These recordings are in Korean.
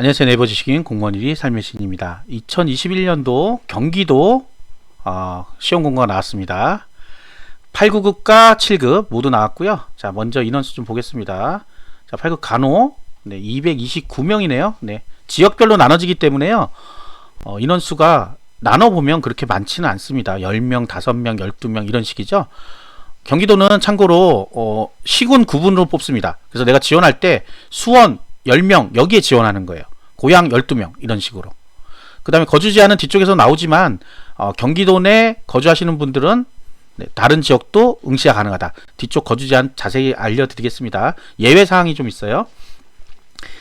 안녕하세요. 네이버 지식인 공무원 1위 삶의 신입니다. 2021년도 경기도 어, 시험 공고가 나왔습니다. 8급과 7급 모두 나왔고요. 자, 먼저 인원수 좀 보겠습니다. 자, 8급 간호 네, 229명이네요. 네. 지역별로 나눠지기 때문에요. 어, 인원수가 나눠 보면 그렇게 많지는 않습니다. 10명, 5명, 12명 이런 식이죠. 경기도는 참고로 어, 시군 구분으로 뽑습니다. 그래서 내가 지원할 때 수원 10명 여기에 지원하는 거예요. 고향 12명 이런 식으로. 그 다음에 거주 제한은 뒤쪽에서 나오지만 어, 경기도 내 거주하시는 분들은 네, 다른 지역도 응시가 가능하다. 뒤쪽 거주 제한 자세히 알려드리겠습니다. 예외 사항이 좀 있어요.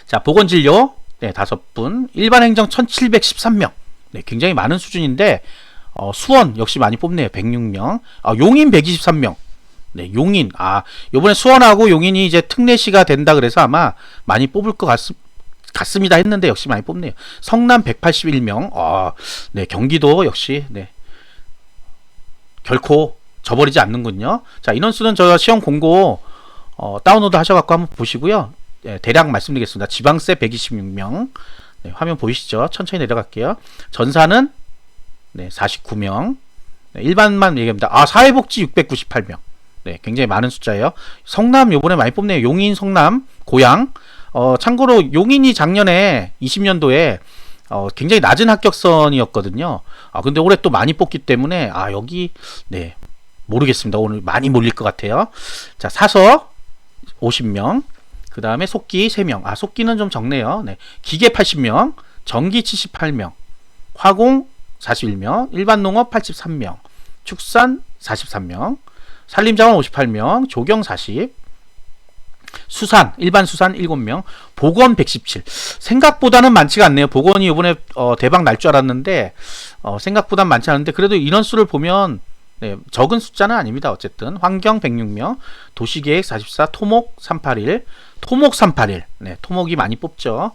자 보건진료 네, 다섯 분 일반 행정 1713명 네, 굉장히 많은 수준인데 어, 수원 역시 많이 뽑네요. 106명 어, 용인 123명 네, 용인. 아, 요번에 수원하고 용인이 이제 특례시가 된다 그래서 아마 많이 뽑을 것 같, 같습니다 했는데 역시 많이 뽑네요. 성남 181명. 아, 네, 경기도 역시 네. 결코 저버리지 않는군요. 자, 인원수는 저 시험 공고 어, 다운로드 하셔갖고 한번 보시고요. 네, 대략 말씀드리겠습니다. 지방세 126명. 네, 화면 보이시죠? 천천히 내려갈게요. 전사는 네, 49명. 네, 일반만 얘기합니다. 아, 사회복지 698명. 네, 굉장히 많은 숫자예요. 성남 요번에 많이 뽑네요. 용인, 성남, 고양. 어, 참고로 용인이 작년에 20년도에 어, 굉장히 낮은 합격선이었거든요. 아, 근데 올해 또 많이 뽑기 때문에 아, 여기 네. 모르겠습니다. 오늘 많이 몰릴 것 같아요. 자, 사서 50명. 그 다음에 속기 3명. 아, 속기는 좀 적네요. 네. 기계 80명. 전기 78명. 화공 41명. 일반 농업 83명. 축산 43명. 산림자원 58명, 조경 40, 수산, 일반 수산 7명, 보건 117. 생각보다는 많지가 않네요. 보건이 이번에 어, 대박 날 줄 알았는데 어, 생각보다 많지 않은데 그래도 인원수를 보면 네, 적은 숫자는 아닙니다. 어쨌든 환경 106명, 도시계획 44, 토목 381, 토목 381. 네, 토목이 많이 뽑죠.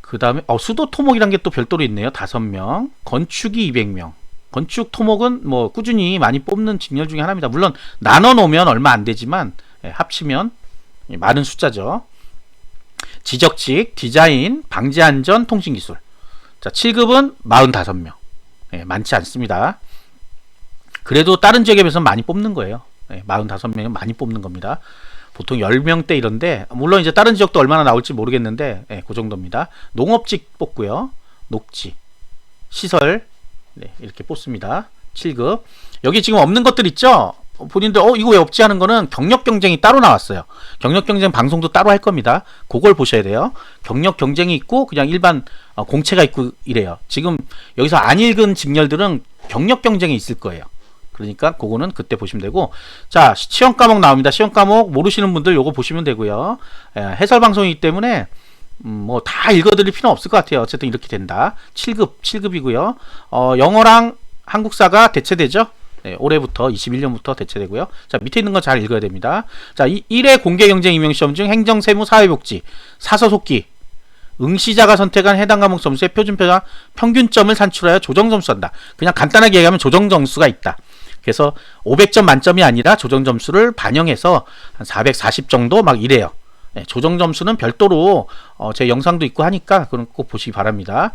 그 다음에 어, 수도 토목이란 게 또 별도로 있네요. 5명, 건축이 200명. 건축 토목은 뭐 꾸준히 많이 뽑는 직렬 중에 하나입니다. 물론 나눠 놓으면 얼마 안 되지만 예, 합치면 많은 숫자죠. 지적직, 디자인, 방지안전, 통신기술. 자, 7급은 45명. 예, 많지 않습니다. 그래도 다른 지역에 비해서 많이 뽑는 거예요. 예, 45명은 많이 뽑는 겁니다. 보통 10명대 이런데 물론 이제 다른 지역도 얼마나 나올지 모르겠는데 예, 그 정도입니다. 농업직 뽑고요. 녹지, 시설, 네, 이렇게 뽑습니다. 7급. 여기 지금 없는 것들 있죠? 본인들 어 이거 왜 없지 하는 거는 경력 경쟁이 따로 나왔어요. 경력 경쟁 방송도 따로 할 겁니다. 그걸 보셔야 돼요. 경력 경쟁이 있고 그냥 일반 어, 공채가 있고 이래요. 지금 여기서 안 읽은 직렬들은 경력 경쟁이 있을 거예요. 그러니까 그거는 그때 보시면 되고 자 시험 과목 나옵니다. 시험 과목 모르시는 분들 요거 보시면 되고요. 예, 해설 방송이기 때문에 음, 뭐다 읽어드릴 필요는 없을 것 같아요. 어쨌든 이렇게 된다. 7급, 7급이고요. 어, 영어랑 한국사가 대체되죠. 네, 올해부터 21년부터 대체되고요. 자, 밑에 있는 거잘 읽어야 됩니다. 자, 1회 공개 경쟁 임용 시험 중 행정, 세무, 사회복지, 사서 속기 응시자가 선택한 해당 과목 점수의 표준표나 평균점을 산출하여 조정 점수한다. 그냥 간단하게 얘기하면 조정 점수가 있다. 그래서 500점 만점이 아니라 조정 점수를 반영해서 한 440 정도 막 이래요. 네, 조정 점수는 별도로 어, 제 영상도 있고 하니까 그건 꼭 보시기 바랍니다.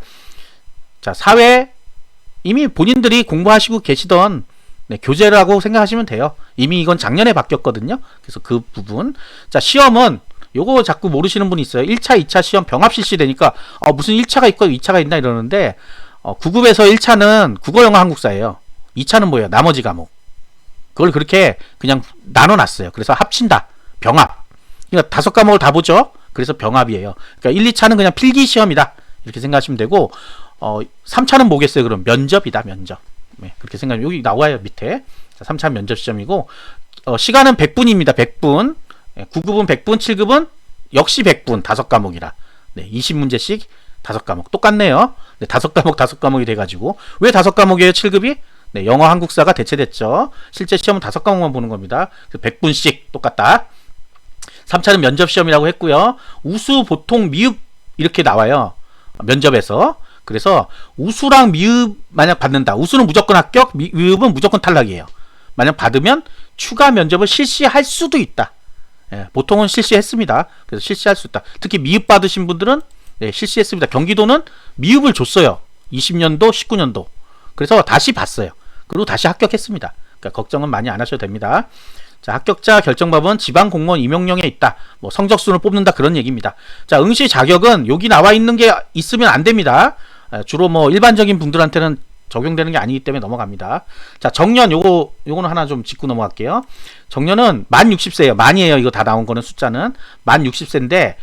자, 사회 이미 본인들이 공부하시고 계시던 네, 교재라고 생각하시면 돼요. 이미 이건 작년에 바뀌었거든요. 그래서 그 부분. 자, 시험은 요거 자꾸 모르시는 분이 있어요. 1차, 2차 시험 병합 실시되니까 어, 무슨 1차가 있고 2차가 있나 이러는데 어, 9급에서 1차는 국어, 영어, 한국사예요. 2차는 뭐예요? 나머지 과목. 그걸 그렇게 그냥 나눠놨어요. 그래서 합친다. 병합. 그러니까 다섯 과목을 다 보죠. 그래서 병합이에요. 그러니까 1, 2차는 그냥 필기 시험이다. 이렇게 생각하시면 되고 어 3차는 뭐겠어요? 그럼 면접이다. 면접. 네, 그렇게 생각하면 여기 나와요. 밑에. 자, 3차 면접 시험이고 어, 시간은 100분입니다. 100분. 네, 9급은 100분, 7급은 역시 100분. 다섯 과목이라. 네, 20문제씩 다섯 과목. 똑같네요. 네, 다섯 과목 다섯 과목이 돼 가지고 왜 다섯 과목이에요? 7급이? 네, 영어 한국사가 대체됐죠. 실제 시험은 다섯 과목만 보는 겁니다. 100분씩 똑같다. 3차는 면접 시험이라고 했고요. 우수, 보통, 미흡 이렇게 나와요. 면접에서. 그래서 우수랑 미흡 만약 받는다. 우수는 무조건 합격, 미, 미흡은 무조건 탈락이에요. 만약 받으면 추가 면접을 실시할 수도 있다. 예, 보통은 실시했습니다. 그래서 실시할 수 있다. 특히 미흡 받으신 분들은 네, 실시했습니다. 경기도는 미흡을 줬어요. 20년도, 19년도. 그래서 다시 봤어요. 그리고 다시 합격했습니다. 그러니까 걱정은 많이 안 하셔도 됩니다. 자, 합격자 결정법은 지방 공무원 임용령에 있다. 뭐 성적순을 뽑는다 그런 얘기입니다. 자, 응시 자격은 여기 나와 있는 게 있으면 안 됩니다. 아, 주로 뭐 일반적인 분들한테는 적용되는 게 아니기 때문에 넘어갑니다. 자, 정년 요거 요거는 하나 좀 짚고 넘어갈게요. 정년은 만 60세예요. 만이에요. 이거 다 나온 거는 숫자는 만 60세인데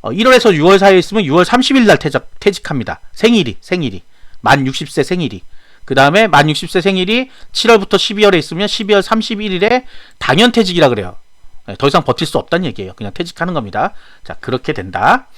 어, 1월에서 6월 사이에 있으면 6월 30일 날 퇴직, 퇴직합니다. 생일이 생일이 만 60세 생일이 그 다음에 만 60세 생일이 7월부터 12월에 있으면 12월 31일에 당연 퇴직이라 그래요. 네, 더 이상 버틸 수 없다는 얘기예요. 그냥 퇴직하는 겁니다. 자, 그렇게 된다.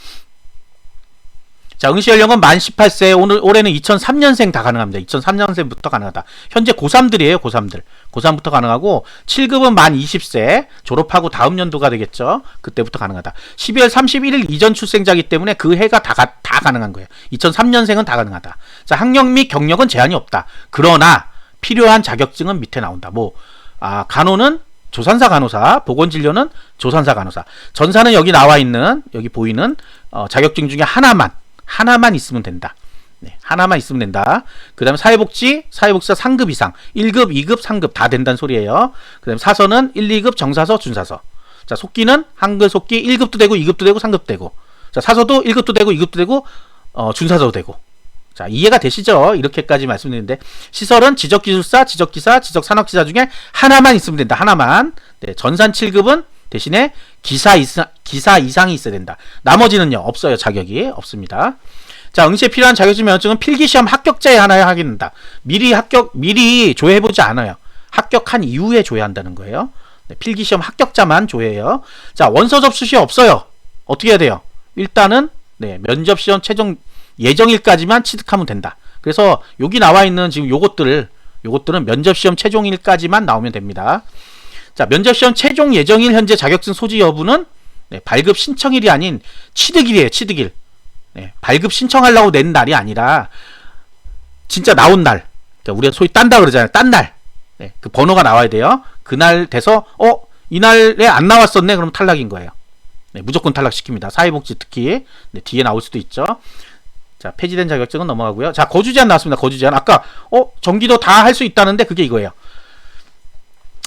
자, 응시 연령은 만 18세, 오늘, 올해는 2003년생 다 가능합니다. 2003년생부터 가능하다. 현재 고3들이에요, 고3들. 고3부터 가능하고, 7급은 만 20세, 졸업하고 다음 연도가 되겠죠. 그때부터 가능하다. 12월 31일 이전 출생자이기 때문에 그 해가 다, 가, 다 가능한 거예요. 2003년생은 다 가능하다. 자, 학력 및 경력은 제한이 없다. 그러나, 필요한 자격증은 밑에 나온다. 뭐, 아, 간호는 조산사 간호사, 보건진료는 조산사 간호사, 전사는 여기 나와 있는 여기 보이는 어, 자격증 중에 하나만 하나만 있으면 된다. 네, 하나만 있으면 된다. 그 다음에 사회복지, 사회복지사 상급 이상, 1급, 2급, 3급 다 된다는 소리예요. 그 다음에 사서는 1, 2급 정사서, 준사서. 자, 속기는 한글 속기 1급도 되고, 2급도 되고, 3급도 되고. 자, 사서도 1급도 되고, 2급도 되고, 어, 준사서도 되고. 자, 이해가 되시죠? 이렇게까지 말씀드리는데, 시설은 지적기술사, 지적기사, 지적산업기사 중에 하나만 있으면 된다. 하나만. 네, 전산 7급은 대신에 기사 이상, 기사 이상이 있어야 된다. 나머지는요, 없어요. 자격이. 없습니다. 자, 응시에 필요한 자격증 면허증은 필기시험 합격자에 하나에 확인한다. 미리 합격, 미리 조회해보지 않아요. 합격한 이후에 조회한다는 거예요. 네, 필기시험 합격자만 조회해요. 자, 원서 접수 시 없어요. 어떻게 해야 돼요? 일단은, 네, 면접시험 최종 예정일까지만 취득하면 된다. 그래서 여기 나와 있는 지금 요것들을, 요것들은 면접시험 최종일까지만 나오면 됩니다. 자, 면접시험 최종 예정일 현재 자격증 소지 여부는 네, 발급 신청일이 아닌 취득일이에요. 취득일. 네, 발급 신청하려고 낸 날이 아니라 진짜 나온 날. 그러니까 우리가 소위 딴다 그러잖아요. 딴 날. 네, 그 번호가 나와야 돼요. 그날 돼서 어 이날에 안 나왔었네. 그럼 탈락인 거예요. 네, 무조건 탈락시킵니다. 사회복지 특히 네, 뒤에 나올 수도 있죠. 자 폐지된 자격증은 넘어가고요. 자 거주 제한 나왔습니다. 거주 제한 아까 어 전기도 다 할 수 있다는데 그게 이거예요.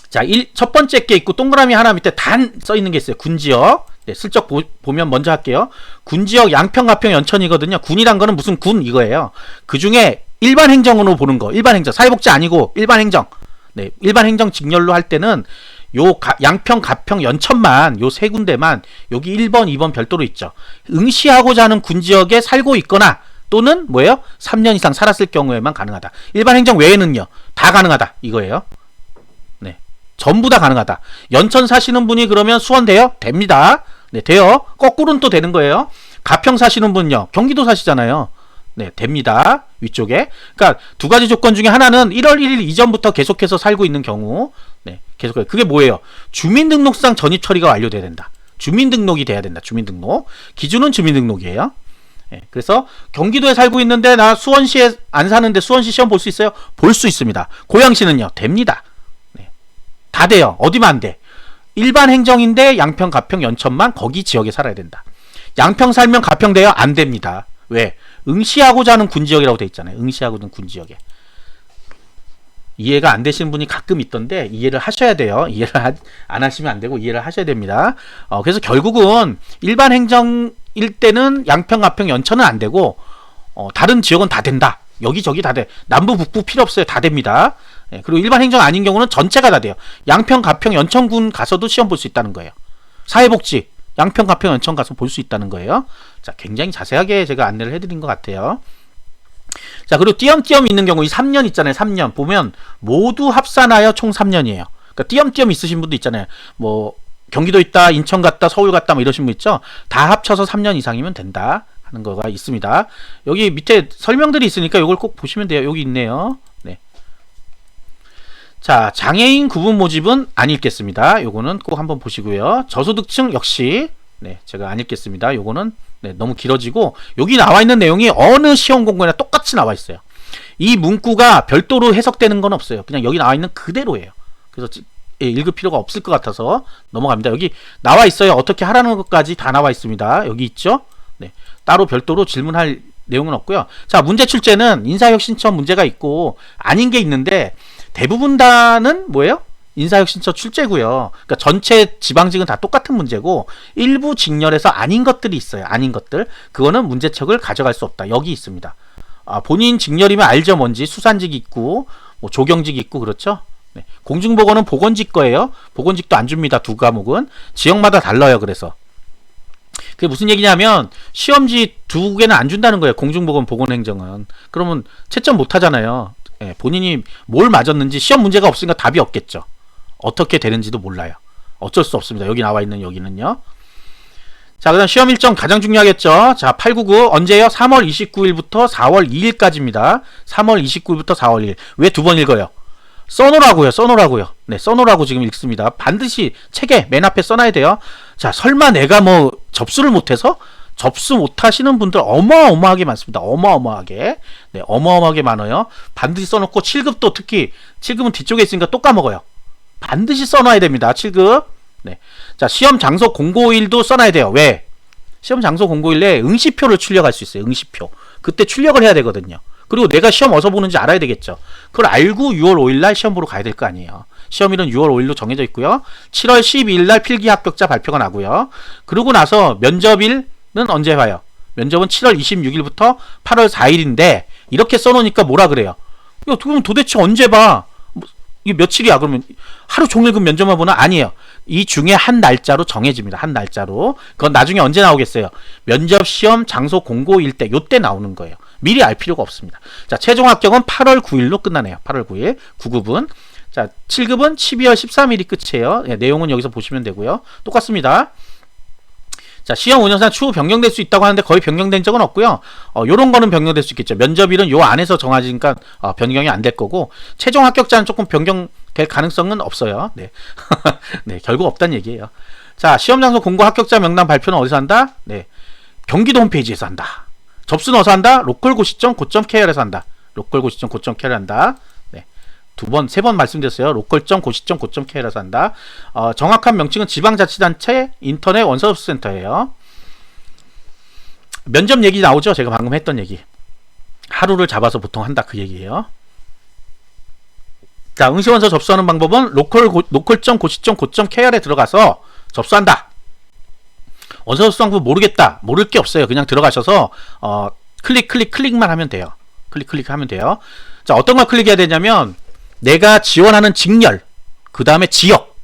자, 일, 첫 번째 게 있고 동그라미 하나 밑에 단 써 있는 게 있어요. 군지역. 네, 슬쩍 보, 면 먼저 할게요. 군지역 양평, 가평, 연천이거든요. 군이란 거는 무슨 군 이거예요. 그 중에 일반 행정으로 보는 거. 일반 행정. 사회복지 아니고 일반 행정. 네, 일반 행정 직렬로 할 때는 요 가, 양평, 가평, 연천만 요 세 군데만 여기 1번, 2번 별도로 있죠. 응시하고자 하는 군 지역에 살고 있거나 또는 뭐예요? 3년 이상 살았을 경우에만 가능하다. 일반 행정 외에는요. 다 가능하다. 이거예요. 전부 다 가능하다. 연천 사시는 분이 그러면 수원 돼요? 됩니다. 네, 돼요. 거꾸로는 또 되는 거예요. 가평 사시는 분요. 경기도 사시잖아요. 네, 됩니다. 위쪽에. 그러니까 두 가지 조건 중에 하나는 1월 1일 이전부터 계속해서 살고 있는 경우. 네, 계속해서 그게 뭐예요? 주민등록상 전입 처리가 완료돼야 된다. 주민등록이 돼야 된다. 주민등록. 기준은 주민등록이에요. 네, 그래서 경기도에 살고 있는데 나 수원시에 안 사는데 수원시 시험 볼 수 있어요? 볼 수 있습니다. 고양시는요? 됩니다. 다 돼요. 어디만 안 돼. 일반 행정인데 양평, 가평, 연천만 거기 지역에 살아야 된다. 양평 살면 가평 돼요? 안 됩니다. 왜? 응시하고자 하는 군지역이라고 돼 있잖아요. 응시하고자 하는 군지역에. 이해가 안 되시는 분이 가끔 있던데 이해를 하셔야 돼요. 이해를 하, 안 하시면 안 되고 이해를 하셔야 됩니다. 어, 그래서 결국은 일반 행정일 때는 양평, 가평, 연천은 안 되고 어, 다른 지역은 다 된다. 여기저기 다 돼. 남부, 북부 필요 없어요. 다 됩니다. 예, 그리고 일반 행정 아닌 경우는 전체가 다 돼요. 양평, 가평, 연천군 가서도 시험 볼 수 있다는 거예요. 사회복지, 양평, 가평, 연천 가서 볼 수 있다는 거예요. 자, 굉장히 자세하게 제가 안내를 해드린 것 같아요. 자, 그리고 띄엄띄엄 있는 경우 이 3년 있잖아요. 3년 보면 모두 합산하여 총 3년이에요. 그러니까 띄엄띄엄 있으신 분도 있잖아요. 뭐 경기도 있다, 인천 갔다, 서울 갔다 뭐 이러신 분 있죠. 다 합쳐서 3년 이상이면 된다 하는 거가 있습니다. 여기 밑에 설명들이 있으니까 이걸 꼭 보시면 돼요. 여기 있네요. 자, 장애인 구분 모집은 안 읽겠습니다. 요거는 꼭 한번 보시고요. 저소득층 역시 네, 제가 안 읽겠습니다. 요거는 네, 너무 길어지고 여기 나와 있는 내용이 어느 시험 공고나 똑같이 나와 있어요. 이 문구가 별도로 해석되는 건 없어요. 그냥 여기 나와 있는 그대로예요. 그래서 예, 읽을 필요가 없을 것 같아서 넘어갑니다. 여기 나와 있어요. 어떻게 하라는 것까지 다 나와 있습니다. 여기 있죠? 네, 따로 별도로 질문할 내용은 없고요. 자, 문제 출제는 인사혁신처 문제가 있고 아닌 게 있는데 대부분 다는 뭐예요? 인사혁신처 출제고요. 그러니까 전체 지방직은 다 똑같은 문제고 일부 직렬에서 아닌 것들이 있어요. 아닌 것들. 그거는 문제책을 가져갈 수 없다. 여기 있습니다. 아, 본인 직렬이면 알죠 뭔지 수산직 있고 뭐 조경직 있고 그렇죠. 네. 공중보건은 보건직 거예요. 보건직도 안 줍니다. 두 과목은 지역마다 달라요. 그래서 그게 무슨 얘기냐면 시험지 두 개는 안 준다는 거예요. 공중보건 보건행정은 그러면 채점 못 하잖아요. 예, 본인이 뭘 맞았는지 시험 문제가 없으니까 답이 없겠죠. 어떻게 되는지도 몰라요. 어쩔 수 없습니다. 여기 나와 있는 여기는요. 자, 그다음 시험 일정 가장 중요하겠죠. 자, 899 언제요? 3월 29일부터 4월 2일까지입니다. 3월 29일부터 4월 2일. 왜 두 번 읽어요? 써놓으라고요. 써놓으라고요. 네, 써놓으라고 지금 읽습니다. 반드시 책에 맨 앞에 써놔야 돼요. 자, 설마 내가 뭐 접수를 못해서 접수 못하시는 분들 어마어마하게 많습니다. 어마어마하게. 네, 어마어마하게 많아요. 반드시 써놓고 7급도 특히 7급은 뒤쪽에 있으니까 또 까먹어요. 반드시 써놔야 됩니다. 7급. 네. 자, 시험 장소 공고일도 써놔야 돼요. 왜? 시험 장소 공고일에 응시표를 출력할 수 있어요. 응시표. 그때 출력을 해야 되거든요. 그리고 내가 시험 어디서 보는지 알아야 되겠죠. 그걸 알고 6월 5일 날 시험 보러 가야 될 거 아니에요. 시험일은 6월 5일로 정해져 있고요. 7월 12일 날 필기 합격자 발표가 나고요. 그러고 나서 면접일은 언제 봐요? 면접은 7월 26일부터 8월 4일인데 이렇게 써놓으니까 뭐라 그래요? 야, 그럼 도대체 언제 봐? 뭐, 이게 며칠이야? 그러면 하루 종일 그 면접만 보나? 아니에요. 이 중에 한 날짜로 정해집니다. 한 날짜로. 그건 나중에 언제 나오겠어요? 면접 시험 장소 공고일 때, 요때 나오는 거예요. 미리 알 필요가 없습니다. 자, 최종 합격은 8월 9일로 끝나네요. 8월 9일. 9급은. 자, 7급은 12월 13일이 끝이에요. 예, 내용은 여기서 보시면 되고요. 똑같습니다. 자, 시험 운영상 추후 변경될 수 있다고 하는데 거의 변경된 적은 없고요. 어, 요런 거는 변경될 수 있겠죠. 면접일은 요 안에서 정해지니까 어, 변경이 안 될 거고 최종 합격자는 조금 변경될 가능성은 없어요. 네. 네, 결국 없다는 얘기예요. 자, 시험 장소 공고 합격자 명단 발표는 어디서 한다? 네. 경기도 홈페이지에서 한다. 접수는 어디서 한다? 로컬 고시점 고점 KR에서 한다. 로컬 고시점 고점 KR 한다. 네. 두 번, 세 번 말씀드렸어요. 로컬점 고시점 고점 KR에서 한다. 어, 정확한 명칭은 지방자치단체 인터넷 원서접수센터예요. 면접 얘기 나오죠? 제가 방금 했던 얘기. 하루를 잡아서 보통 한다 그 얘기예요. 자, 응시원서 접수하는 방법은 로컬 고, 로컬점 고시점 고점 KR에 들어가서 접수한다. 원서 접수 방법 모르겠다. 모를 게 없어요. 그냥 들어가셔서 어, 클릭 클릭 클릭만 하면 돼요. 클릭 클릭 하면 돼요. 자, 어떤 걸 클릭해야 되냐면 내가 지원하는 직렬, 그 다음에 지역,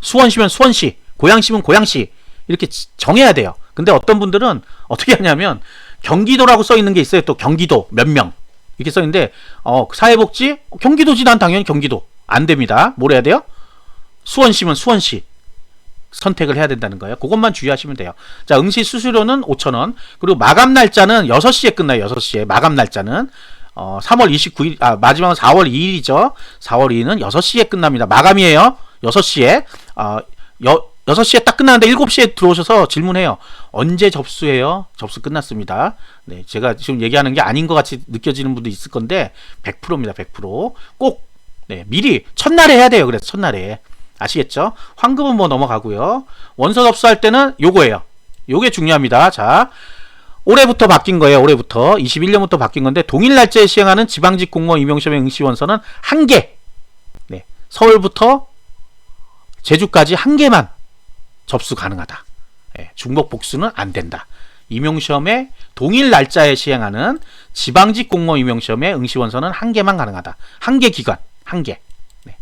수원시면 수원시, 고양시면 고양시 이렇게 지- 정해야 돼요. 근데 어떤 분들은 어떻게 하냐면 경기도라고 써 있는 게 있어요. 또 경기도 몇 명 이렇게 써 있는데 어, 사회복지 경기도지 난 당연히 경기도 안 됩니다. 뭘 해야 돼요? 수원시면 수원시 선택을 해야 된다는 거예요. 그것만 주의하시면 돼요. 자, 응시 수수료는 5,000원. 그리고 마감 날짜는 6시에 끝나요. 6시에. 마감 날짜는 어, 3월 29일 아, 마지막은 4월 2일이죠. 4월 2일은 6시에 끝납니다. 마감이에요. 6시에. 어, 여, 6시에 딱 끝나는데 7시에 들어오셔서 질문해요. 언제 접수해요? 접수 끝났습니다. 네, 제가 지금 얘기하는 게 아닌 것 같이 느껴지는 분도 있을 건데 100%입니다. 100%. 꼭 네, 미리 첫날에 해야 돼요. 그래서 첫날에. 아시겠죠? 환급은 뭐 넘어가고요. 원서 접수할 때는 요거예요. 요게 중요합니다. 자, 올해부터 바뀐 거예요. 올해부터 21년부터 바뀐 건데 동일 날짜에 시행하는 지방직 공무원 임용시험의 응시 원서는 한 개. 네, 서울부터 제주까지 한 개만 접수 가능하다. 예, 중복 복수는 안 된다. 임용시험의 동일 날짜에 시행하는 지방직 공무원 임용시험의 응시 원서는 한 개만 가능하다. 한 개 기간, 한 개. 네.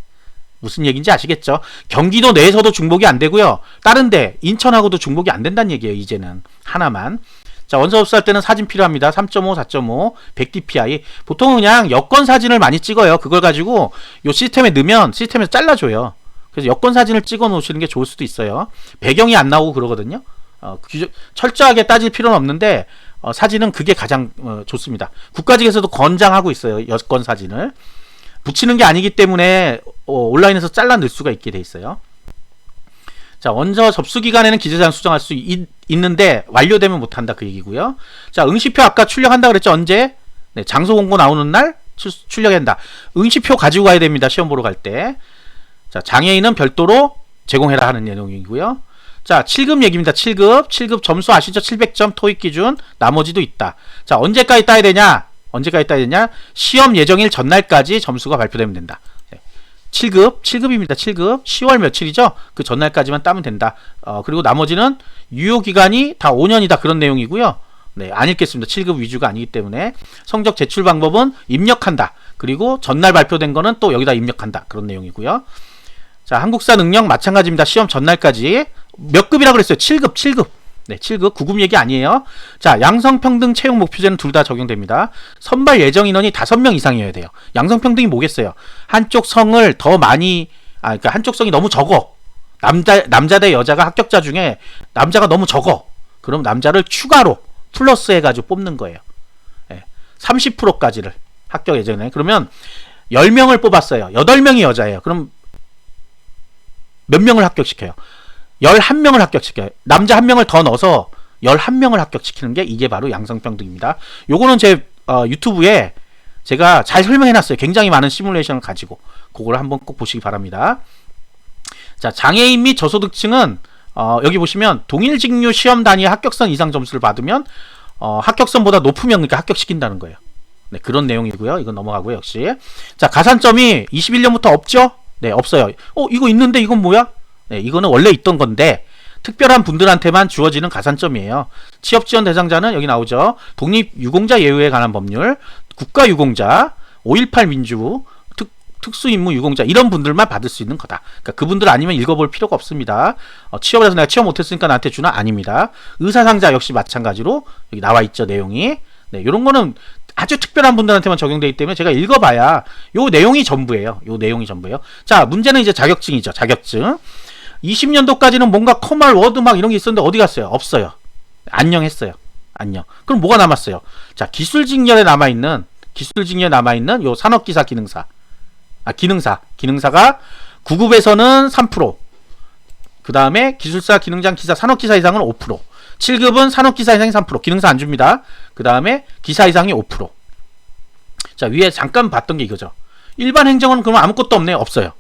무슨 얘기인지 아시겠죠? 경기도 내에서도 중복이 안 되고요. 다른데 인천하고도 중복이 안 된다는 얘기예요. 이제는 하나만. 자, 원서 접수할 때는 사진 필요합니다. 3.5, 4.5, 100dpi. 보통은 그냥 여권 사진을 많이 찍어요. 그걸 가지고 요 시스템에 넣으면 시스템에서 잘라줘요. 그래서 여권 사진을 찍어 놓으시는 게 좋을 수도 있어요. 배경이 안 나오고 그러거든요. 어, 규정- 철저하게 따질 필요는 없는데 어, 사진은 그게 가장 어, 좋습니다. 국가직에서도 권장하고 있어요. 여권 사진을 붙이는 게 아니기 때문에 어, 온라인에서 잘라 넣을 수가 있게 돼 있어요. 자, 원서 접수 기간에는 기재사항 수정할 수 있, 있는데 완료되면 못 한다 그 얘기고요. 자, 응시표 아까 출력한다 그랬죠? 언제? 네, 장소 공고 나오는 날 출, 출력한다. 응시표 가지고 가야 됩니다. 시험 보러 갈 때. 자, 장애인은 별도로 제공해라 하는 내용이고요. 자, 7급 얘기입니다. 7급. 7급 점수 아시죠? 700점 토익 기준. 나머지도 있다. 자, 언제까지 따야 되냐? 언제까지 따야 되냐? 시험 예정일 전날까지 점수가 발표되면 된다. 네. 7급, 7급입니다. 7급. 10월 며칠이죠? 그 전날까지만 따면 된다. 어, 그리고 나머지는 유효 기간이 다 5년이다. 그런 내용이고요. 네, 안 읽겠습니다. 7급 위주가 아니기 때문에 성적 제출 방법은 입력한다. 그리고 전날 발표된 거는 또 여기다 입력한다. 그런 내용이고요. 자, 한국사 능력 마찬가지입니다. 시험 전날까지 몇 급이라 그랬어요? 7급, 7급. 네, 7급 9급 얘기 아니에요. 자, 양성평등 채용 목표제는 둘 다 적용됩니다. 선발 예정 인원이 5명 이상이어야 돼요. 양성평등이 뭐겠어요? 한쪽 성을 더 많이 아, 그러니까 한쪽 성이 너무 적어. 남자 남자 대 여자가 합격자 중에 남자가 너무 적어. 그럼 남자를 추가로 플러스 해 가지고 뽑는 거예요. 예, 30%까지를 합격 예정에 그러면 10명을 뽑았어요. 8명이 여자예요. 그럼 몇 명을 합격시켜요? 11명을 합격시켜요. 남자 1명을 더 넣어서 11명을 합격시키는 게 이게 바로 양성평등입니다. 요거는 제 어, 유튜브에 제가 잘 설명해 놨어요. 굉장히 많은 시뮬레이션을 가지고 그걸 한번 꼭 보시기 바랍니다. 자, 장애인 및 저소득층은 어, 여기 보시면 동일 직류 시험 단위 합격선 이상 점수를 받으면 어, 합격선보다 높으면 그러니까 합격시킨다는 거예요. 네, 그런 내용이고요. 이건 넘어가고요, 역시. 자, 가산점이 21년부터 없죠? 네, 없어요. 어, 이거 있는데 이건 뭐야? 네, 이거는 원래 있던 건데 특별한 분들한테만 주어지는 가산점이에요. 취업 지원 대상자는 여기 나오죠. 독립 유공자 예우에 관한 법률, 국가 유공자, 5.18 민주, 특, 특수 임무 유공자 이런 분들만 받을 수 있는 거다. 그러니까 그분들 아니면 읽어볼 필요가 없습니다. 어, 취업을 해서 내가 취업 못했으니까 나한테 주나 아닙니다. 의사상자 역시 마찬가지로 여기 나와 있죠 내용이. 네, 이런 거는 아주 특별한 분들한테만 적용되기 때문에 제가 읽어봐야 요 내용이 전부예요. 요 내용이 전부예요. 자, 문제는 이제 자격증이죠. 자격증. 20년도까지는 뭔가 커말 워드 막 이런 게 있었는데 어디 갔어요? 없어요. 안녕했어요. 안녕. 그럼 뭐가 남았어요? 자, 기술직렬에 남아있는, 기술직렬에 남아있는 요 산업기사 기능사. 아, 기능사. 기능사가 9급에서는 3%. 그 다음에 기술사, 기능장, 기사, 산업기사 이상은 5%. 7급은 산업기사 이상이 3%. 기능사 안 줍니다. 그 다음에 기사 이상이 5%. 자, 위에 잠깐 봤던 게 이거죠. 일반 행정은 그러면 아무것도 없네요. 없어요.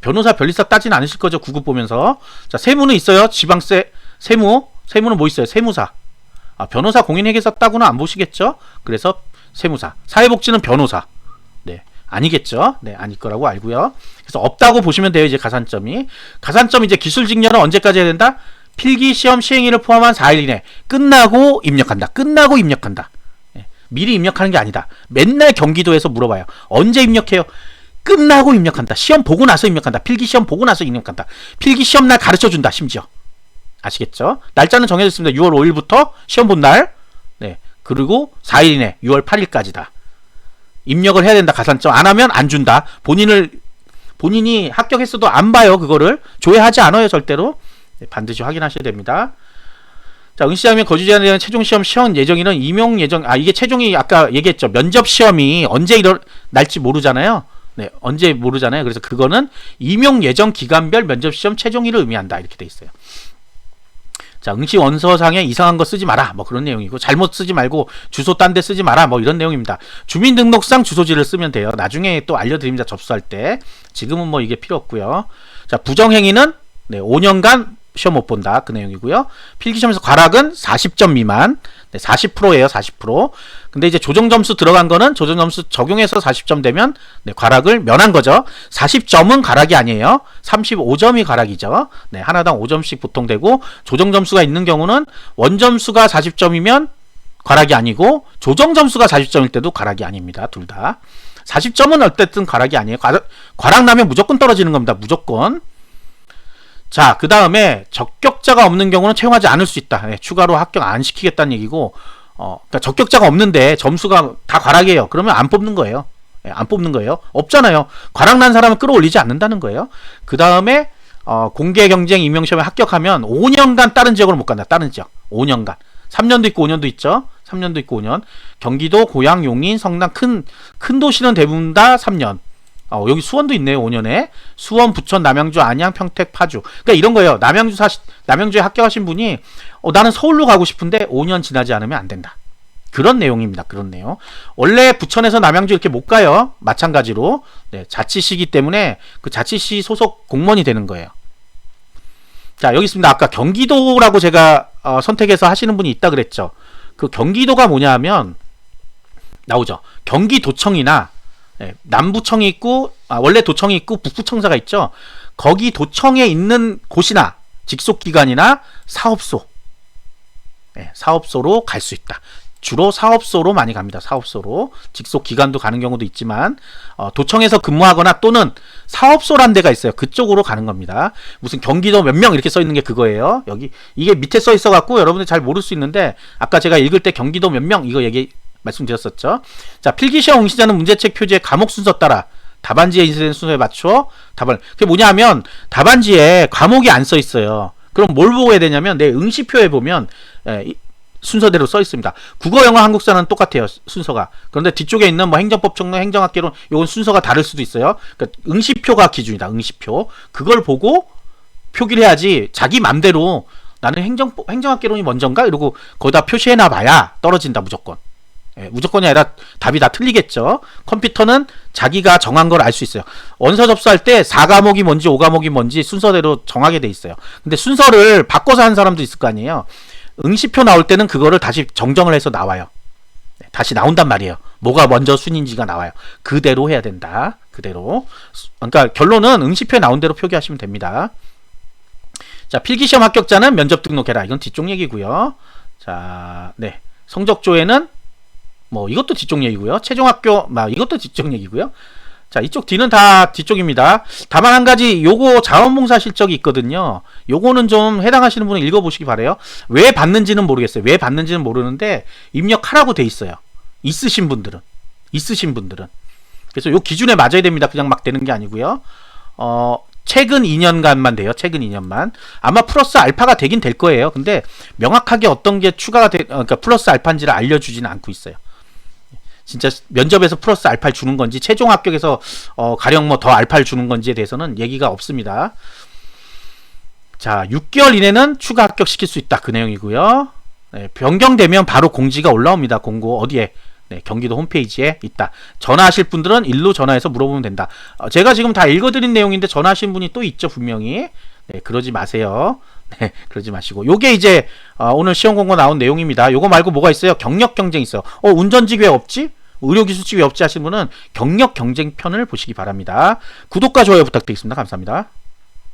변호사 변리사 따진 않으실 거죠. 9급 보면서. 자, 세무는 있어요. 지방세, 세무. 세무는 뭐 있어요? 세무사. 아, 변호사 공인회계사 따고는 안 보시겠죠? 그래서 세무사. 사회복지는 변호사. 네. 아니겠죠? 네, 아닐 거라고 알고요. 그래서 없다고 보시면 돼요. 이제 가산점이. 가산점 이제 기술 직렬은 언제까지 해야 된다? 필기 시험 시행일을 포함한 4일 이내 끝나고 입력한다. 끝나고 입력한다. 예, 미리 입력하는 게 아니다. 맨날 경기도에서 물어봐요. 언제 입력해요? 끝나고 입력한다. 시험 보고 나서 입력한다. 필기 시험 보고 나서 입력한다. 필기 시험 날 가르쳐 준다. 심지어. 아시겠죠? 날짜는 정해져 있습니다. 6월 5일부터 시험 본 날. 네. 그리고 4일 이내 6월 8일까지다. 입력을 해야 된다. 가산점 안 하면 안 준다. 본인을 본인이 합격했어도 안 봐요. 그거를 조회하지 않아요. 절대로. 네, 반드시 확인하셔야 됩니다. 자, 응시자면 거주자에 대한 최종 시험 시험 예정일은 임용 예정 아 이게 최종이 아까 얘기했죠. 면접 시험이 언제 일어 날지 모르잖아요. 네, 언제 모르잖아요. 그래서 그거는 임용 예정 기간별 면접 시험 최종일을 의미한다. 이렇게 돼 있어요. 자, 응시 원서상에 이상한 거 쓰지 마라. 뭐 그런 내용이고 잘못 쓰지 말고 주소 딴 데 쓰지 마라. 뭐 이런 내용입니다. 주민등록상 주소지를 쓰면 돼요. 나중에 또 알려드립니다. 접수할 때. 지금은 뭐 이게 필요 없고요. 자, 부정행위는 네, 5년간 시험 못 본다. 그 내용이고요. 필기시험에서 과락은 40점 미만. 네, 40%예요. 40%. 근데 이제 조정 점수 들어간 거는 조정 점수 적용해서 40점 되면 네, 과락을 면한 거죠. 40점은 과락이 아니에요. 35점이 과락이죠. 네, 하나당 5점씩 보통 되고 조정 점수가 있는 경우는 원 점수가 40점이면 과락이 아니고 조정 점수가 40점일 때도 과락이 아닙니다. 둘 다. 40점은 어쨌든 과락이 아니에요. 과락, 과락 나면 무조건 떨어지는 겁니다. 무조건. 자, 그 다음에 적격자가 없는 경우는 채용하지 않을 수 있다. 네, 추가로 합격 안 시키겠다는 얘기고, 어, 그러니까 적격자가 없는데 점수가 다 과락이에요. 그러면 안 뽑는 거예요. 네, 안 뽑는 거예요. 없잖아요. 과락 난 사람은 끌어올리지 않는다는 거예요. 그 다음에 어, 공개 경쟁 임용 시험에 합격하면 5년간 다른 지역으로 못 간다. 다른 지역. 5년간. 3년도 있고 5년도 있죠. 3년도 있고 5년. 경기도, 고양, 용인, 성남 큰 큰 도시는 대부분 다 3년. 어, 여기 수원도 있네요. 5년에. 수원, 부천, 남양주, 안양, 평택, 파주. 그러니까 이런 거예요. 남양주 사시, 남양주에 합격하신 분이 어, 나는 서울로 가고 싶은데 5년 지나지 않으면 안 된다. 그런 내용입니다. 내용. 원래 부천에서 남양주 이렇게 못 가요. 마찬가지로. 네, 자치시기 때문에 그 자치시 소속 공무원이 되는 거예요. 자, 여기 있습니다. 아까 경기도라고 제가 어, 선택해서 하시는 분이 있다 그랬죠. 그 경기도가 뭐냐 하면 나오죠. 경기도청이나 예, 남부청이 있고 아, 원래 도청이 있고 북부청사가 있죠. 거기 도청에 있는 곳이나 직속기관이나 사업소 예, 사업소로 갈 수 있다. 주로 사업소로 많이 갑니다. 사업소로 직속 기관도 가는 경우도 있지만 어, 도청에서 근무하거나 또는 사업소란 데가 있어요. 그쪽으로 가는 겁니다. 무슨 경기도 몇 명 이렇게 써 있는 게 그거예요. 여기 이게 밑에 써 있어 갖고 여러분들 잘 모를 수 있는데 아까 제가 읽을 때 경기도 몇 명 이거 얘기 말씀드렸었죠. 자 필기시험 응시자는 문제책 표지의 과목 순서 따라 답안지에 인쇄된 순서에 맞춰 답을 그게 뭐냐면 답안지에 과목이 안 써 있어요. 그럼 뭘 보고 해야 되냐면 내 응시표에 보면 예, 이- 순서대로 써 있습니다. 국어, 영어, 한국사는 똑같아요 순서가. 그런데 뒤쪽에 있는 뭐 행정법, 정론, 행정학개론 요건 순서가 다를 수도 있어요. 그러니까 응시표가 기준이다. 응시표 그걸 보고 표기를 해야지 자기 맘대로 나는 행정법, 행정학개론이 먼저인가 이러고 거기다 표시해 놔 봐야 떨어진다 무조건. 예, 무조건이 아니라 답이 다 틀리겠죠. 컴퓨터는 자기가 정한 걸 알 수 있어요. 원서 접수할 때 4과목이 뭔지 5과목이 뭔지 순서대로 정하게 돼 있어요. 근데 순서를 바꿔서 한 사람도 있을 거 아니에요. 응시표 나올 때는 그거를 다시 정정을 해서 나와요. 네, 다시 나온단 말이에요. 뭐가 먼저 순인지가 나와요. 그대로 해야 된다. 그대로. 수- 그러니까 결론은 응시표에 나온 대로 표기하시면 됩니다. 자, 필기시험 합격자는 면접 등록해라. 이건 뒤쪽 얘기고요. 자, 네. 성적 조회는 뭐 이것도 뒤쪽 얘기고요. 최종 학교 막 이것도 뒤쪽 얘기고요. 자, 이쪽 뒤는 다 뒤쪽입니다. 다만 한 가지 요거 자원봉사 실적이 있거든요. 요거는 좀 해당하시는 분은 읽어보시기 바래요. 왜 받는지는 모르겠어요. 왜 받는지는 모르는데 입력하라고 돼 있어요. 있으신 분들은 있으신 분들은 그래서 요 기준에 맞아야 됩니다. 그냥 막 되는 게 아니고요. 어 최근 2년간만 돼요. 최근 2년만 아마 플러스 알파가 되긴 될 거예요. 근데 명확하게 어떤 게 추가가 돼, 어, 그러니까 플러스 알파인지를 알려주지는 않고 있어요. 진짜 면접에서 플러스 알파를 주는 건지 최종 합격에서 어, 가령 뭐 더 알파를 주는 건지에 대해서는 얘기가 없습니다. 자, 6개월 이내는 추가 합격시킬 수 있다. 그 내용이고요. 네, 변경되면 바로 공지가 올라옵니다. 공고 어디에? 네, 경기도 홈페이지에 있다. 전화하실 분들은 일로 전화해서 물어보면 된다. 어, 제가 지금 다 읽어드린 내용인데 전화하신 분이 또 있죠, 분명히. 네, 그러지 마세요. 네, 그러지 마시고. 요게 이제 어, 오늘 시험 공고 나온 내용입니다. 요거 말고 뭐가 있어요? 경력 경쟁 있어요. 어, 운전직 왜 없지? 의료기술직 왜 없지 하신 분은 경력 경쟁 편을 보시기 바랍니다. 구독과 좋아요 부탁드리겠습니다. 감사합니다.